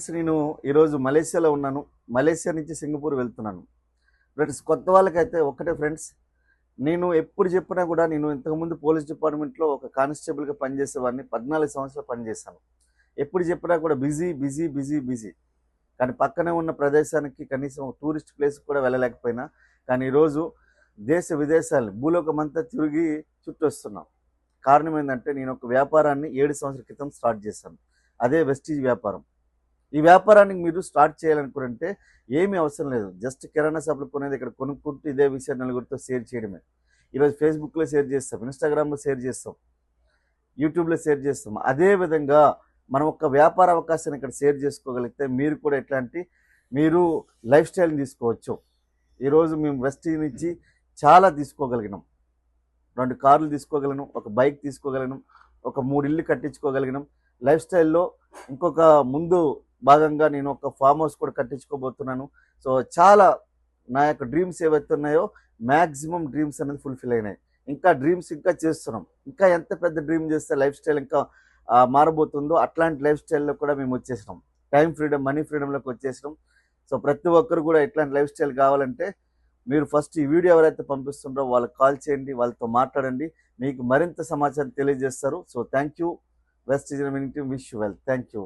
Friends నేను ఈరోజు మలేషియాలో ఉన్నాను. మలేషియా నుంచి సింగపూర్ వెళ్తున్నాను. ఫ్రెండ్స్ కొత్త వాళ్ళకైతే ఒక్కటే ఫ్రెండ్స్ నేను ఎప్పుడు చెప్పినా కూడా నేను ఇంతకుముందు పోలీస్ డిపార్ట్మెంట్లో ఒక కానిస్టేబుల్గా పనిచేసేవాడిని పద్నాలుగు సంవత్సరాలు పనిచేశాను. ఎప్పుడు చెప్పినా కూడా బిజీ బిజీ బిజీ బిజీ. కానీ పక్కనే ఉన్న ప్రదేశానికి కనీసం టూరిస్ట్ ప్లేస్ కూడా వెళ్ళలేకపోయినా కానీ ఈరోజు దేశ విదేశాలు భూలోకమంతా తిరిగి చుట్టొస్తున్నాం. కారణం ఏంటంటే నేను ఒక వ్యాపారాన్ని ఏడు సంవత్సరాల క్రితం స్టార్ట్ చేశాను. అదే వెస్టీజ్ వ్యాపారం. ఈ వ్యాపారాన్ని మీరు స్టార్ట్ చేయాలనుకుంటే ఏమీ అవసరం లేదు. జస్ట్ కిరాణా షాపులు కొనేది ఇక్కడ కొనుక్కుంటూ ఇదే విషయం నలుగురితో షేర్ చేయడమే. ఈరోజు ఫేస్బుక్లో షేర్ చేస్తాం ఇన్స్టాగ్రామ్లో షేర్ చేస్తాం యూట్యూబ్లో షేర్ చేస్తాం. అదేవిధంగా మనం ఒక వ్యాపార అవకాశాన్ని ఇక్కడ షేర్ చేసుకోగలిగితే మీరు కూడా ఎట్లాంటి మీరు లైఫ్ స్టైల్ని తీసుకోవచ్చు. ఈరోజు మేము వెస్ట్ నుంచి చాలా తీసుకోగలిగినాం. రెండు కార్లు తీసుకోగలను ఒక బైక్ తీసుకోగలను ఒక మూడు ఇల్లు కట్టించుకోగలిగినాం. లైఫ్ స్టైల్లో ఇంకొక ముందు భాగంగా నేను ఒక ఫామ్ హౌస్ కూడా కట్టించుకోబోతున్నాను. సో చాలా నా యొక్క డ్రీమ్స్ ఏవైతే ఉన్నాయో మ్యాక్సిమం డ్రీమ్స్ అనేది ఫుల్ఫిల్ అయినాయి. ఇంకా డ్రీమ్స్ ఇంకా చేస్తున్నాం. ఇంకా ఎంత పెద్ద డ్రీమ్ చేస్తే లైఫ్ స్టైల్ ఇంకా మారబోతుందో అట్లాంటి లైఫ్ స్టైల్లో కూడా మేము వచ్చేసినాం. టైం ఫ్రీడమ్ మనీ ఫ్రీడమ్లోకి వచ్చేసినాం. సో ప్రతి ఒక్కరు కూడా ఇట్లాంటి లైఫ్ స్టైల్ కావాలంటే మీరు ఫస్ట్ ఈ వీడియో ఎవరైతే పంపిస్తుండో వాళ్ళకి కాల్ చేయండి వాళ్ళతో మాట్లాడండి. మీకు మరింత సమాచారం తెలియజేస్తారు. So thank you best wish well. Thank you